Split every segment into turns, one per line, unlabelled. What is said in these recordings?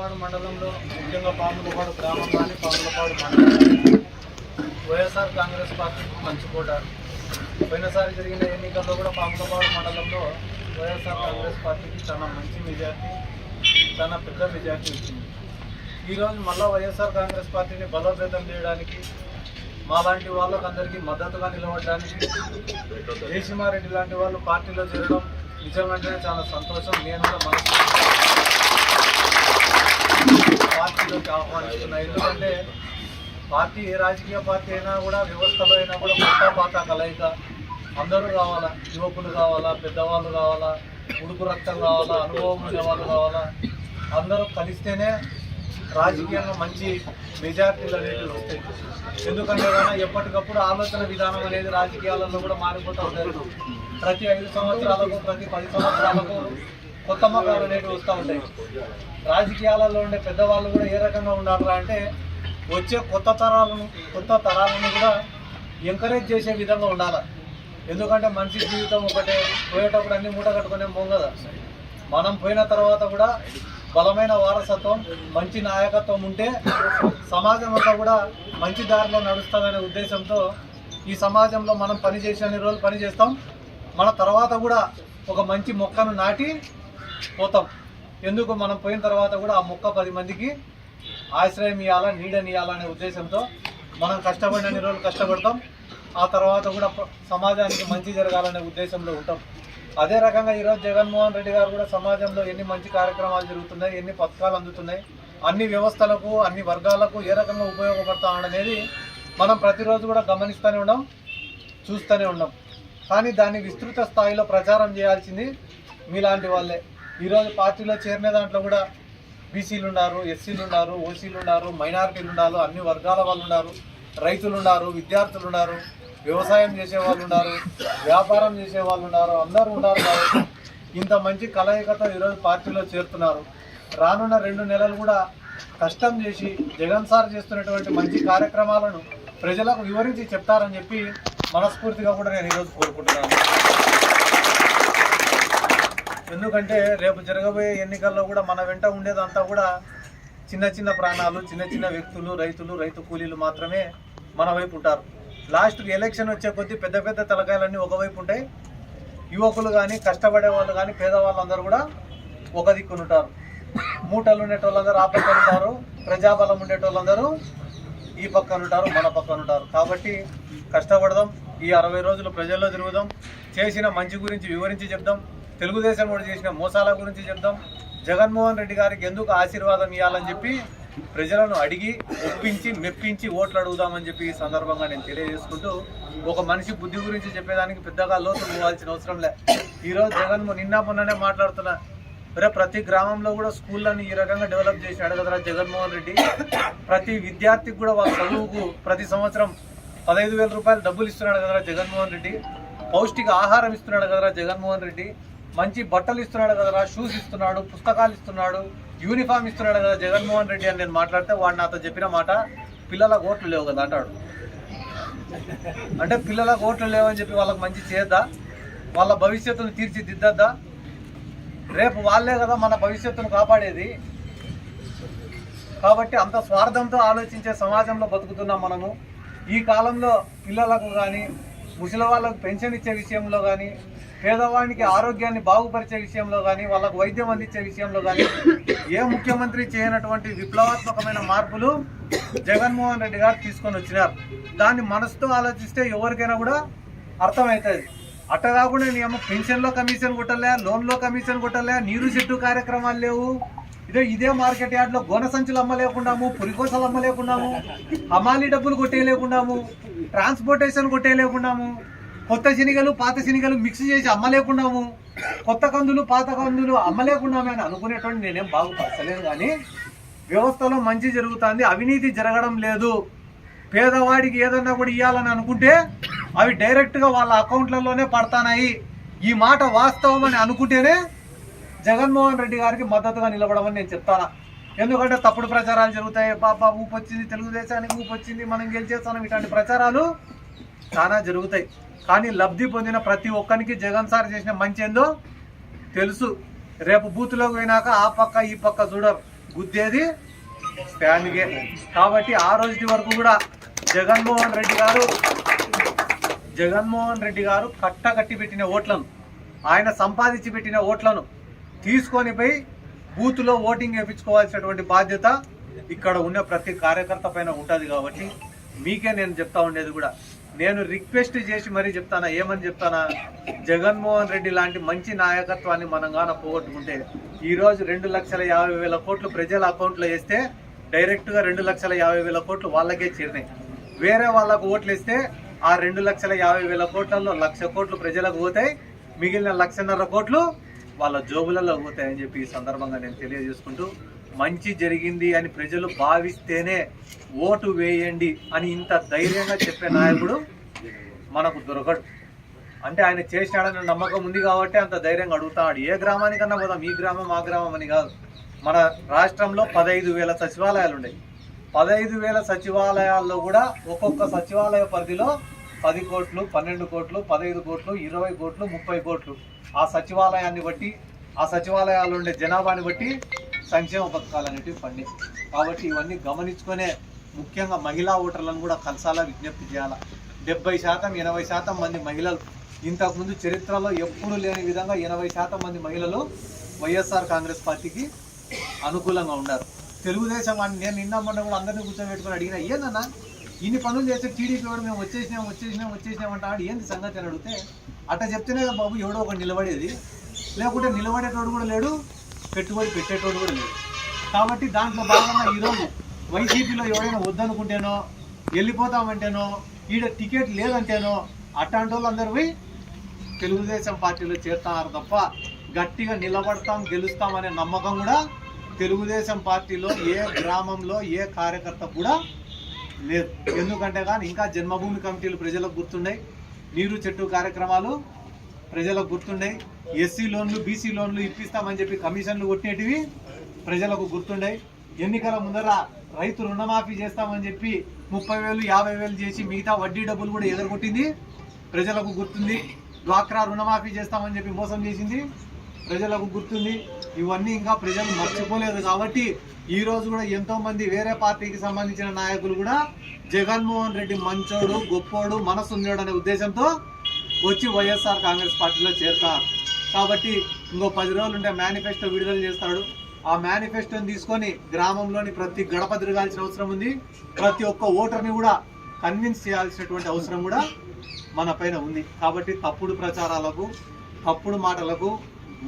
పాడు మండలంలో ముఖ్యంగా పాములపాడు గ్రామం కానీ పాములపాడు మండలం. వైఎస్ఆర్ కాంగ్రెస్ పార్టీ మంచుకోట పోయినసారి జరిగిన ఎన్నికల్లో కూడా పాములపాడు మండలంలో వైఎస్ఆర్ కాంగ్రెస్ పార్టీకి చాలా మంచి మెజార్టీ చాలా పెద్ద మెజార్టీ వచ్చింది. ఈరోజు మళ్ళా వైఎస్ఆర్ కాంగ్రెస్ పార్టీని బలోపేతం చేయడానికి మాలాంటి వాళ్ళకు అందరికీ మద్దతుగా నిలబడడానికి జయసింహారెడ్డి లాంటి వాళ్ళు పార్టీలో చేరడం నిజమంటేనే చాలా సంతోషం. నేను కూడా మనసు పార్టీలోకి ఆహ్వానిస్తున్నా ఎందుకంటే పార్టీ ఏ రాజకీయ పార్టీ అయినా కూడా వ్యవస్థలో అయినా కూడా కొత్త పాత కలయిక అందరూ కావాలా యువకులు కావాలా పెద్దవాళ్ళు కావాలా ఉడుకు రక్తం కావాలా అనుభవం ఉండేవాళ్ళు కావాలా అందరూ కలిస్తేనే రాజకీయంగా మంచి మెజార్టీలు అనేవి వస్తాయి. ఎందుకంటే కానీ ఎప్పటికప్పుడు ఆలోచన విధానం అనేది రాజకీయాలలో కూడా మారిపోతూ ఉంటుంది. ప్రతి ఐదు సంవత్సరాలకు ప్రతి పది సంవత్సరాలకు కొత్త మొక్కలు అనేవి వస్తూ ఉంటాయి. రాజకీయాలలో ఉండే పెద్దవాళ్ళు కూడా ఏ రకంగా ఉండాలి అంటే వచ్చే కొత్త తరాలను కొత్త తరాలను కూడా ఎంకరేజ్ చేసే విధంగా ఉండాలి. ఎందుకంటే మనిషి జీవితం ఒకటే పోయేటప్పుడు అన్ని మూట కట్టుకునే పోం మనం పోయిన తర్వాత కూడా బలమైన వారసత్వం మంచి నాయకత్వం ఉంటే సమాజం అంతా కూడా మంచి దారిలో నడుస్తుందనే ఉద్దేశంతో ఈ సమాజంలో మనం పని చేసిన రోజులు పనిచేస్తాం. మన తర్వాత కూడా ఒక మంచి మొక్కను నాటి పోతాం. ఎందుకు మనం పోయిన తర్వాత కూడా ఆ మొక్క పది మందికి ఆశ్రయం ఇవ్వాలా నీడనియాలా అనే ఉద్దేశంతో మనం కష్టపడిన రోజులు కష్టపడతాం. ఆ తర్వాత కూడా సమాజానికి మంచి జరగాలనే ఉద్దేశంలో ఉంటాం. అదే రకంగా ఈరోజు జగన్మోహన్ రెడ్డి గారు కూడా సమాజంలో ఎన్ని మంచి కార్యక్రమాలు జరుగుతున్నాయి ఎన్ని పథకాలు అందుతున్నాయి అన్ని వ్యవస్థలకు అన్ని వర్గాలకు ఏ రకంగా ఉపయోగపడతా అనేది మనం ప్రతిరోజు కూడా గమనిస్తూనే ఉన్నాం చూస్తూనే ఉన్నాం. కానీ దాన్ని విస్తృత స్థాయిలో ప్రచారం చేయాల్సింది మీలాంటి వాళ్ళే. ఈరోజు పార్టీలో చేరిన దాంట్లో కూడా బీసీలు ఉన్నారు ఎస్సీలు ఉన్నారు ఓసీలు ఉన్నారు మైనారిటీలు ఉన్నారు అన్ని వర్గాల వాళ్ళు ఉన్నారు రైతులు ఉన్నారు విద్యార్థులు ఉన్నారు వ్యవసాయం చేసే వాళ్ళు ఉన్నారు వ్యాపారం చేసే వాళ్ళు ఉన్నారు అందరూ ఉన్నారు ఇంత మంచి కలయికతో ఈరోజు పార్టీలో చేరుతున్నారు. రానున్న రెండు నెలలు కూడా కష్టం చేసి జగన్ సార్ చేస్తున్నటువంటి మంచి కార్యక్రమాలను ప్రజలకు వివరించి చెప్తారని చెప్పి మనస్ఫూర్తిగా కూడా నేను ఈరోజు కోరుకుంటున్నాను. ఎందుకంటే రేపు జరగబోయే ఎన్నికల్లో కూడా మన వెంట ఉండేదంతా కూడా చిన్న చిన్న ప్రాణాలు చిన్న చిన్న వ్యక్తులు రైతులు రైతు కూలీలు మాత్రమే మన వైపు ఉంటారు. లాస్ట్కి ఎలక్షన్ వచ్చే కొద్దీ పెద్ద పెద్ద తలకాయలన్నీ ఒకవైపు ఉంటాయి. యువకులు కానీ కష్టపడే వాళ్ళు కానీ పేదవాళ్ళు అందరూ కూడా ఒక దిక్కునుంటారు మూటలు ఉండేటోళ్ళందరూ ఆ పక్కన ఉంటారు. ప్రజాబలం ఉండేటోళ్ళందరూ ఈ పక్కన ఉంటారు మన పక్కన ఉంటారు. కాబట్టి కష్టపడదాం. ఈ అరవై రోజులు ప్రజల్లో తిరుగుదాం. చేసిన మంచి గురించి వివరించి చెప్దాం. తెలుగుదేశం కూడా చేసిన మోసాల గురించి చెప్దాం. జగన్మోహన్ రెడ్డి గారికి ఎందుకు ఆశీర్వాదం ఇవ్వాలని చెప్పి ప్రజలను అడిగి ఒప్పించి మెప్పించి ఓట్లు అడుగుదామని చెప్పి ఈ సందర్భంగా నేను తెలియజేసుకుంటూ ఒక మనిషి బుద్ధి గురించి చెప్పేదానికి పెద్దగా లోతు పోవాల్సిన అవసరం లే. ఈరోజు జగన్ నిన్న మొన్ననే మాట్లాడుతున్నా. రే ప్రతి గ్రామంలో కూడా స్కూళ్ళని ఈ రకంగా డెవలప్ చేసినాడు కదరా జగన్మోహన్ రెడ్డి. ప్రతి విద్యార్థికి కూడా వాళ్ళ చదువుకు ప్రతి సంవత్సరం పదహైదు వేల రూపాయలు డబ్బులు ఇస్తున్నాడు కదరా జగన్మోహన్ రెడ్డి. పౌష్టిక ఆహారం ఇస్తున్నాడు కదరా జగన్మోహన్ రెడ్డి. మంచి బట్టలు ఇస్తున్నాడు కదరా షూస్ ఇస్తున్నాడు పుస్తకాలు ఇస్తున్నాడు యూనిఫామ్ ఇస్తున్నాడు కదా జగన్మోహన్ రెడ్డి అని నేను మాట్లాడితే వాడు నాతో చెప్పిన మాట పిల్లల ఓట్లు లేవు కదా అంటాడు. అంటే పిల్లల ఓట్లు లేవని చెప్పి వాళ్ళకి మంచి చేద్దా వాళ్ళ భవిష్యత్తును తీర్చిదిద్దద్దా? రేపు వాళ్ళే కదా మన భవిష్యత్తును కాపాడేది. కాబట్టి అంత స్వార్థంతో ఆలోచించే సమాజంలో బతుకుతున్నాం మనము. ఈ కాలంలో పిల్లలకు కానీ ముసలి వాళ్ళకు పెన్షన్ ఇచ్చే విషయంలో కానీ పేదవానికి ఆరోగ్యాన్ని బాగుపరిచే విషయంలో కానీ వాళ్ళకు వైద్యం అందించే విషయంలో కానీ ఏ ముఖ్యమంత్రి చేయనటువంటి విప్లవాత్మకమైన మార్పులు జగన్మోహన్ రెడ్డి గారు తీసుకొని వచ్చినారు. దాన్ని మనసుతో ఆలోచిస్తే ఎవరికైనా కూడా అర్థమవుతుంది. అట్ట కాకుండా నేను పెన్షన్లో కమిషన్ కొట్టలే లోన్లో కమిషన్ కొట్టలే నీరు చెట్టు కార్యక్రమాలు లేవు. ఇదే ఇదే మార్కెట్ యార్డ్లో గోన సంచులు అమ్మలేకున్నాము పురికోసలు అమ్మలేకున్నాము హమాలి డబ్బులు కొట్టేయలేకున్నాము ట్రాన్స్పోర్టేషన్ కొట్టేయలేకున్నాము కొత్త శనిగలు పాత శనిగలు మిక్స్ చేసి అమ్మలేకున్నాము కొత్త కందులు పాత కందులు అమ్మలేకున్నామే అని అనుకునేటువంటి నేనేం బాగుపరచలేదు కానీ వ్యవస్థలో మంచి జరుగుతుంది అవినీతి జరగడం లేదు. పేదవాడికి ఏదన్నా కూడా ఇవ్వాలని అనుకుంటే అవి డైరెక్ట్గా వాళ్ళ అకౌంట్లలోనే పడతానాయి. ఈ మాట వాస్తవం అని అనుకుంటేనే జగన్మోహన్ రెడ్డి గారికి మద్దతుగా నిలబడమని నేను చెప్తాను. ఎందుకంటే తప్పుడు ప్రచారాలు జరుగుతాయి. పాప ఊపు వచ్చింది తెలుగుదేశానికి ఊపు వచ్చింది మనం గెలిచేస్తాం ఇట్లాంటి ప్రచారాలు చాలా జరుగుతాయి. కానీ లబ్ధి పొందిన ప్రతి ఒక్కరికి జగన్ సార్ చేసిన మంచి ఏందో తెలుసు. రేపు బూత్లోకి పోయినాక ఆ పక్క ఈ పక్క చూడరు. గుద్దేది ఫ్యాన్గే కాబట్టి ఆ రోజు వరకు కూడా జగన్మోహన్ రెడ్డి గారు జగన్మోహన్ రెడ్డి గారు కట్ట కట్టి పెట్టిన ఓట్లను ఆయన సంపాదించి పెట్టిన ఓట్లను తీసుకొని పోయి బూత్లో ఓటింగ్ వేయించుకోవాల్సినటువంటి బాధ్యత ఇక్కడ ఉన్న ప్రతి కార్యకర్త పైన ఉంటుంది కాబట్టి మీకే నేను చెప్తా ఉండేది కూడా. నేను రిక్వెస్ట్ చేసి మరీ చెప్తానా ఏమని చెప్తానా? జగన్మోహన్ రెడ్డి లాంటి మంచి నాయకత్వాన్ని మనం గాన పోగొట్టుకుంటే ఈరోజు రెండు లక్షల యాభై వేల కోట్లు ప్రజల అకౌంట్లో వేస్తే డైరెక్ట్గా రెండు లక్షల యాభై వేల కోట్లు వాళ్ళకే చేరినాయి. వేరే వాళ్ళకు ఓట్లు వేస్తే ఆ రెండు లక్షల యాభై వేల కోట్లలో లక్ష కోట్లు ప్రజలకు పోతాయి మిగిలిన లక్షన్నర కోట్లు వాళ్ళ జోబులలో పోతాయని చెప్పి ఈ సందర్భంగా నేను తెలియజేసుకుంటూ మంచి జరిగింది అని ప్రజలు భావిస్తేనే ఓటు వేయండి అని ఇంత ధైర్యంగా చెప్పే నాయకుడు మనకు దొరకడు. అంటే ఆయన చేసినాడన్న నమ్మకం ఉంది కాబట్టి అంత ధైర్యంగా అడుగుతాడు ఏ గ్రామానికన్నా పోదాం ఈ గ్రామం ఆ గ్రామం అని కాదు. మన రాష్ట్రంలో పదహైదు వేల సచివాలయాలు ఉన్నాయి. పదహైదు వేల సచివాలయాల్లో కూడా ఒక్కొక్క సచివాలయ పరిధిలో పది కోట్లు పన్నెండు కోట్లు పదహైదు కోట్లు ఇరవై కోట్లు ముప్పై కోట్లు. ఆ సచివాలయాన్ని బట్టి ఆ సచివాలయాలు ఉండే జనాభాని బట్టి సంక్షేమ పథకాలు అనేటివి పండి కాబట్టి ఇవన్నీ గమనించుకునే ముఖ్యంగా మహిళా ఓటర్లను కూడా కలసాలా విజ్ఞప్తి చేయాలా. డెబ్బై శాతం ఎనభై శాతం మంది మహిళలు. ఇంతకుముందు చరిత్రలో ఎప్పుడూ లేని విధంగా ఎనభై శాతం మంది మహిళలు వైఎస్ఆర్ కాంగ్రెస్ పార్టీకి అనుకూలంగా ఉన్నారు తెలుగుదేశం అని నేను నిన్న మొన్న కూడా అందరినీ కూర్చోబెట్టుకుని అడిగిన ఏందన్నా ఇన్ని పనులు చేస్తే టీడీపీ వాడు మేము వచ్చేసినాం వచ్చేసినాం వచ్చేసినాం ఆడు ఏంది సంగతి అని అడిగితే అట్ట చెప్తేనే కదా బాబు ఎవడో ఒకటి నిలబడేది. లేకుంటే నిలబడేటోడు కూడా లేడు పెట్టుబడి పెట్టేటోడు కూడా లేడు. కాబట్టి దాంట్లో భాగంగా ఈరోజు వైసీపీలో ఎవరైనా వద్దనుకుంటేనో వెళ్ళిపోతామంటేనో ఈడ టికెట్ లేదంటేనో అట్లాంటి వాళ్ళు పోయి తెలుగుదేశం పార్టీలో చేరుతున్నారు తప్ప గట్టిగా నిలబడతాం గెలుస్తాం అనే నమ్మకం కూడా తెలుగుదేశం పార్టీలో ఏ గ్రామంలో ఏ కార్యకర్త కూడా లేదు. ఎందుకంటే కానీ ఇంకా జన్మభూమి కమిటీలు ప్రజలకు గుర్తుండే నీరు చెట్టు కార్యక్రమాలు ప్రజలకు గుర్తుండే ఎస్సీ లోన్లు బీసీ లోన్లు ఇప్పిస్తామని చెప్పి కమిషన్లు కొట్టేటివి ప్రజలకు గుర్తుండే ఎన్నికల ముందర రైతు రుణమాఫీ చేస్తామని చెప్పి ముప్పై వేలు యాభై వేలు చేసి మిగతా వడ్డీ డబ్బులు కూడా ఎగరగొట్టింది. ప్రజలకు గుర్తుంది. డ్వాక్రా రుణమాఫీ చేస్తామని చెప్పి మోసం చేసింది. ప్రజలకు గుర్తుంది. ఇవన్నీ ఇంకా ప్రజలు మర్చిపోలేదు కాబట్టి ఈ రోజు కూడా ఎంతో మంది వేరే పార్టీకి సంబంధించిన నాయకులు కూడా జగన్మోహన్ రెడ్డి మంచోడు గొప్పోడు మనసు ఉన్నాడు అనే ఉద్దేశంతో వచ్చి వైఎస్ఆర్ కాంగ్రెస్ పార్టీలో చేరుతారు. కాబట్టి ఇంకో పది రోజులు ఉంటే మేనిఫెస్టో విడుదల చేస్తాడు. ఆ మేనిఫెస్టోని తీసుకొని గ్రామంలోని ప్రతి గడప తిరగాల్సిన అవసరం ఉంది. ప్రతి ఒక్క ఓటర్ని కూడా కన్విన్స్ చేయాల్సినటువంటి అవసరం కూడా మన పైన ఉంది. కాబట్టి తప్పుడు ప్రచారాలకు తప్పుడు మాటలకు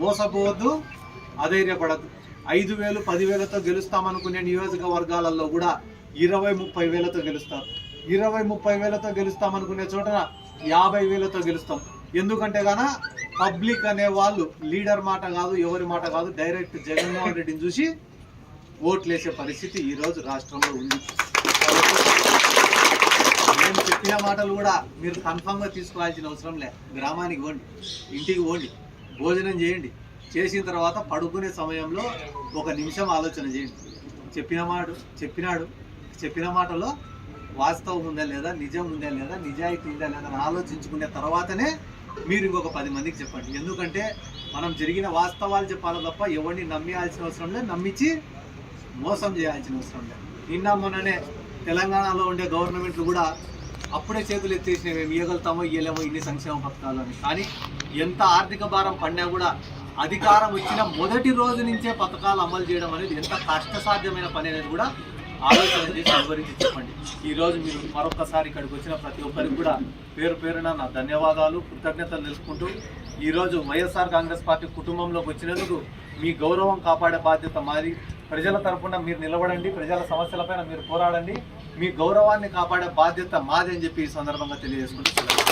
మోసపోవద్దు అధైర్యపడద్దు. ఐదు వేలు పదివేలతో గెలుస్తామనుకునే నియోజకవర్గాలలో కూడా ఇరవై ముప్పై వేలతో గెలుస్తారు. ఇరవై ముప్పై వేలతో గెలుస్తామనుకునే చోట యాభై వేలతో గెలుస్తాం. ఎందుకంటే గాన పబ్లిక్ అనే వాళ్ళు లీడర్ మాట కాదు ఎవరి మాట కాదు డైరెక్ట్ జగన్మోహన్ రెడ్డిని చూసి ఓట్లేసే పరిస్థితి ఈరోజు రాష్ట్రంలో ఉంది. నేను చెప్పిన మాటలు కూడా మీరు కన్ఫామ్గా తీసుకోవాల్సిన అవసరం లే. గ్రామానికి పోండి ఇంటికి పోండి. భోజనం చేయండి. చేసిన తర్వాత పడుకునే సమయంలో ఒక నిమిషం ఆలోచన చేయండి. చెప్పిన మాట చెప్పినాడు చెప్పిన మాటలో వాస్తవం ఉందా లేదా నిజం ఉందా లేదా నిజాయితీ ఉందా లేదా అని ఆలోచించుకునే తర్వాతనే మీరు ఇంకొక పది మందికి చెప్పండి. ఎందుకంటే మనం జరిగిన వాస్తవాలు చెప్పాలి తప్ప ఎవరిని నమ్మియాల్సిన అవసరం లేదు నమ్మించి మోసం చేయాల్సిన అవసరం లేదు. నిన్న మొన్ననే తెలంగాణలో ఉండే గవర్నమెంట్లు కూడా అప్పుడే చేతులు ఎత్తేసినవి మేము ఇవ్వగలుగుతామో ఇవ్వలేమో ఇన్ని సంక్షేమ పథకాలు అని. కానీ ఎంత ఆర్థిక భారం పడినా కూడా అధికారం వచ్చిన మొదటి రోజు నుంచే పథకాలు అమలు చేయడం అనేది ఎంత కష్టసాధ్యమైన పని అనేది కూడా ఆలోచన చేసి వివరించి చెప్పండి. ఈరోజు మీరు మరొకసారి ఇక్కడికి వచ్చిన ప్రతి ఒక్కరికి కూడా పేరు పేరున నా ధన్యవాదాలు కృతజ్ఞతలు తెలుసుకుంటూ ఈరోజు వైఎస్ఆర్ కాంగ్రెస్ పార్టీ కుటుంబంలోకి వచ్చినందుకు మీ గౌరవం కాపాడే బాధ్యత మాది. ప్రజల తరఫున మీరు నిలబడండి ప్రజల సమస్యలపైన మీరు పోరాడండి. మీ గౌరవాన్ని కాపాడే బాధ్యత మాది అని చెప్పి ఈ సందర్భంగా తెలియజేసుకుంటున్నాను